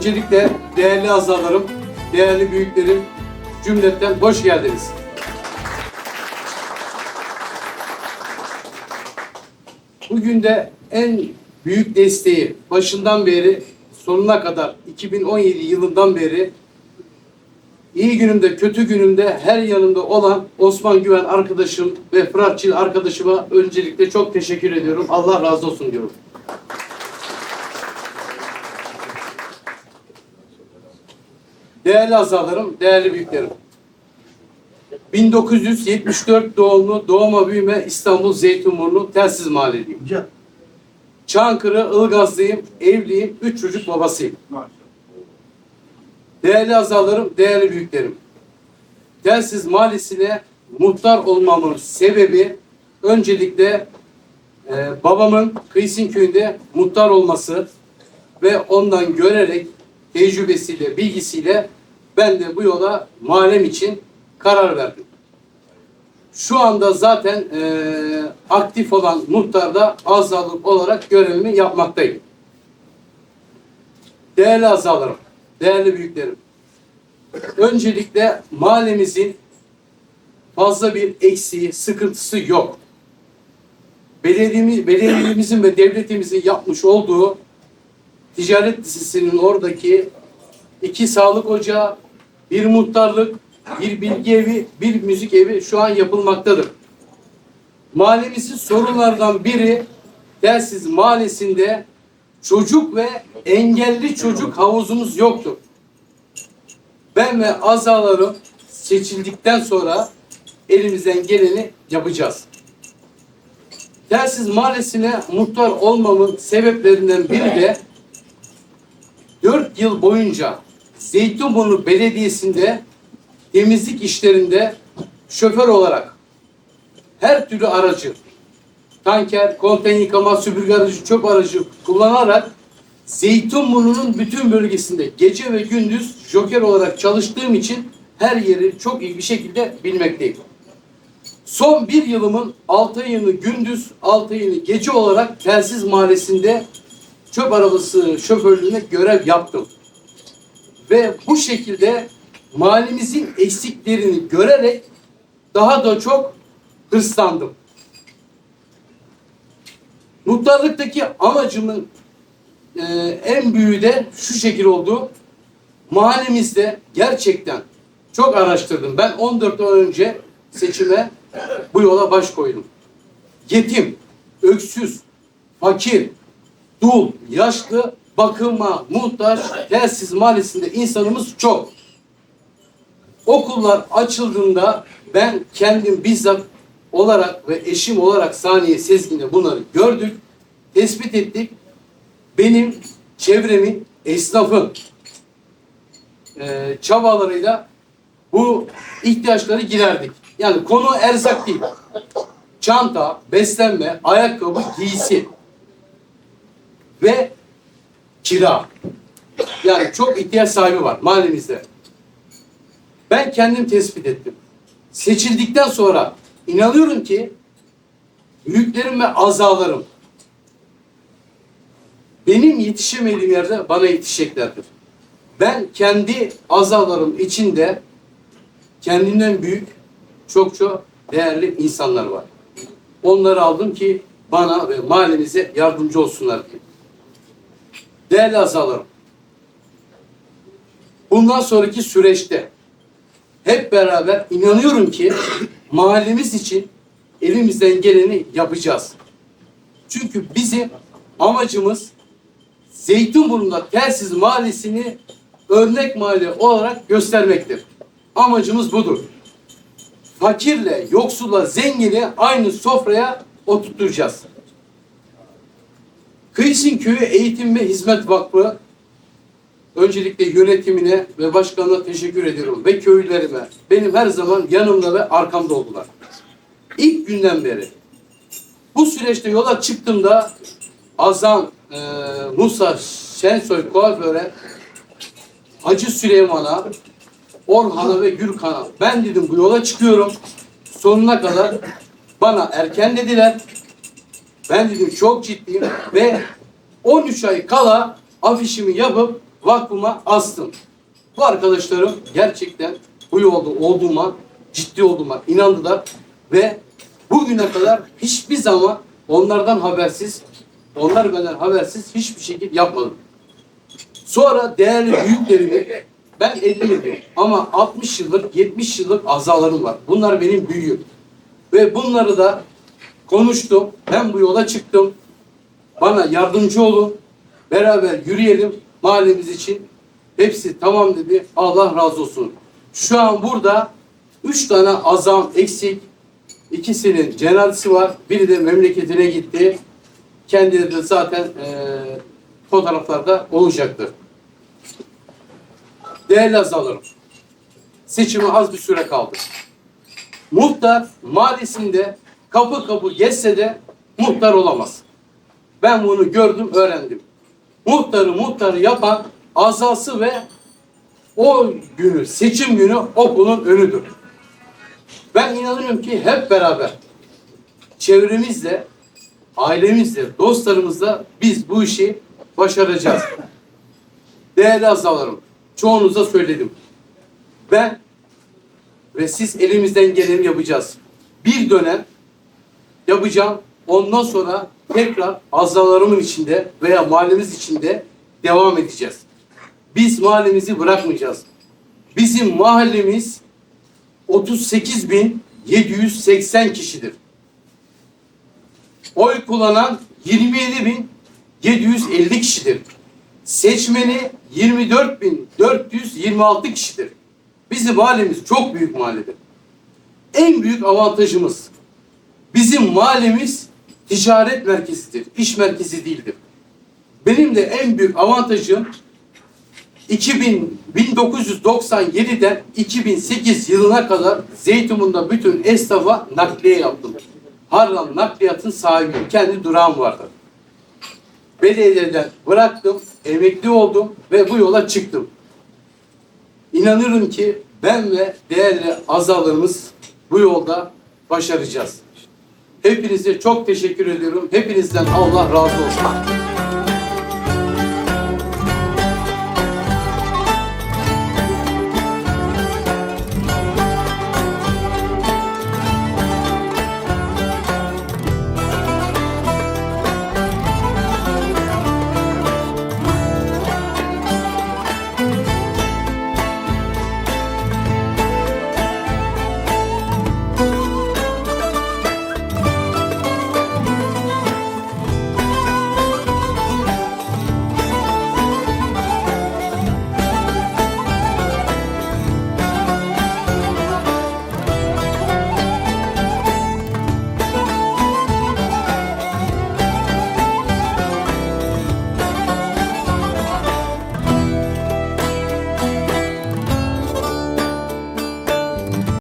Öncelikle değerli azalarım, değerli büyüklerim cümletten hoş geldiniz. Bugün de en büyük desteği başından beri sonuna kadar 2017 yılından beri iyi günümde kötü günümde her yanımda olan Osman Güven arkadaşım ve Fırat Çil arkadaşıma öncelikle çok teşekkür ediyorum. Allah razı olsun diyorum. Değerli azalarım, değerli büyüklerim. 1974 doğumlu, doğma büyüme İstanbul Zeytinburnu Telsiz Mahalleliyim. Çankırı, Ilgazlıyım, evliyim, üç çocuk babasıyım. Değerli azalarım, değerli büyüklerim. Telsiz Mahallesi'ne muhtar olmamın sebebi öncelikle e, babamın Kıyısın köyünde muhtar olması ve ondan görerek tecrübesiyle, bilgisiyle ben de bu yola mahallem için karar verdim. Şu anda zaten e, aktif olan muhtarda azalık olarak görevimi yapmaktayım. Değerli azalarım, değerli büyüklerim. Öncelikle mahallemizin fazla bir eksiği, sıkıntısı yok. Belediyemiz, belediyemizin ve devletimizin yapmış olduğu ticaret lisesinin oradaki iki sağlık ocağı, bir muhtarlık, bir bilgi evi, bir müzik evi şu an yapılmaktadır. Mahallemizin sorunlardan biri Telsiz Mahallesi'nde çocuk ve engelli çocuk havuzumuz yoktur. Ben ve azalarım seçildikten sonra elimizden geleni yapacağız. Telsiz Mahallesi'ne muhtar olmamın sebeplerinden biri de 4 yıl boyunca Zeytinburnu Belediyesi'nde temizlik işlerinde şoför olarak her türlü aracı, tanker, konteyner yıkama, süpürge aracı, çöp aracı kullanarak Zeytinburnu'nun bütün bölgesinde gece ve gündüz joker olarak çalıştığım için her yeri çok iyi bir şekilde bilmekteyim. Son bir yılımın altı ayını gündüz, altı ayını gece olarak Telsiz Mahallesi'nde çöp arabası şoförlüğüne görev yaptım. Ve bu şekilde mahallemizin eksiklerini görerek daha da çok hırslandım. Muhtarlıktaki amacımın e, en büyüğü de şu şekil oldu. Mahallemizde gerçekten çok araştırdım. Ben 14 ay önce seçime bu yola baş koydum. Yetim, öksüz, fakir, dul, yaşlı, bakıma muhtaç, telsiz mahallesinde insanımız çok. Okullar açıldığında ben kendim bizzat olarak ve eşim olarak Saniye Sezgin'de bunları gördük, tespit ettik. Benim çevremin, esnafın e, çabalarıyla bu ihtiyaçları giderdik. Yani konu erzak değil. Çanta, beslenme, ayakkabı, giysi ve kira. Yani çok ihtiyaç sahibi var mahallemizde. Ben kendim tespit ettim. Seçildikten sonra inanıyorum ki büyüklerim ve azalarım benim yetişemediğim yerde bana yetişeceklerdir. Ben kendi azalarım içinde kendinden büyük çok çok değerli insanlar var. Onları aldım ki bana ve mahallemize yardımcı olsunlar diye. Değerli azalarım, bundan sonraki süreçte hep beraber inanıyorum ki mahallemiz için elimizden geleni yapacağız. Çünkü bizim amacımız Zeytinburnu'nda Telsiz Mahallesi'ni örnek mahalle olarak göstermektir. Amacımız budur. Fakirle, yoksulla, zengini aynı sofraya oturtacağız. Kıyısın Köyü Eğitim ve Hizmet Vakfı öncelikle yönetimine ve başkanına teşekkür ediyorum ve köylülerime. Benim her zaman yanımda ve arkamda oldular. İlk günden beri bu süreçte yola çıktığımda Azam, e, Musa Şensoy kuaföre Hacı Süleyman'a Orhan'a ve Gürkan'a ben dedim bu yola çıkıyorum sonuna kadar bana erken dediler. Ben dedim çok ciddiyim ve 13 ay kala afişimi yapıp vakfıma astım. Bu arkadaşlarım gerçekten bu yolda olduğuma, ciddi olduğuma inandılar ve bugüne kadar hiçbir zaman onlardan habersiz, onlar benden habersiz hiçbir şekilde yapmadım. Sonra değerli büyüklerimi ben 50 yılım ama 60 yıllık 70 yıllık azalarım var. Bunlar benim büyüğüm. Ve bunları da konuştum. Ben bu yola çıktım. Bana yardımcı olun. Beraber yürüyelim mahallemiz için. Hepsi tamam dedi. Allah razı olsun. Şu an burada üç tane azam eksik. İkisinin cenazesi var. Biri de memleketine gitti. Kendileri de zaten eee fotoğraflarda olacaktır. Değerli azalarım, seçime az bir süre kaldı. Muhtar mahallesinde kapı kapı geçse de muhtar olamaz. Ben bunu gördüm, öğrendim. Muhtarı muhtarı yapan azası ve o günü, seçim günü okulun önüdür. Ben inanıyorum ki hep beraber çevremizle, ailemizle, dostlarımızla biz bu işi başaracağız. Değerli azalarım, çoğunuza söyledim. Ben ve siz elimizden geleni yapacağız. Bir dönem yapacağım. Ondan sonra tekrar azalarımın içinde veya mahallemiz içinde devam edeceğiz. Biz mahallemizi bırakmayacağız. Bizim mahallemiz 38.780 kişidir. Oy kullanan 27.750 kişidir. Seçmeni 24.426 kişidir. Bizim mahallemiz çok büyük mahalledir. En büyük avantajımız bizim mahallemiz ticaret merkezidir. iş merkezi değildir. Benim de en büyük avantajım 2000 1997'den 2008 yılına kadar Zeytinburnu'nda bütün esnafa nakliye yaptım. Harran nakliyatın sahibiyim. Kendi durağım vardı. Belediyeden bıraktım, emekli oldum ve bu yola çıktım. İnanıyorum ki ben ve değerli azalarımız bu yolda başaracağız. Hepinize çok teşekkür ediyorum. Hepinizden Allah razı olsun.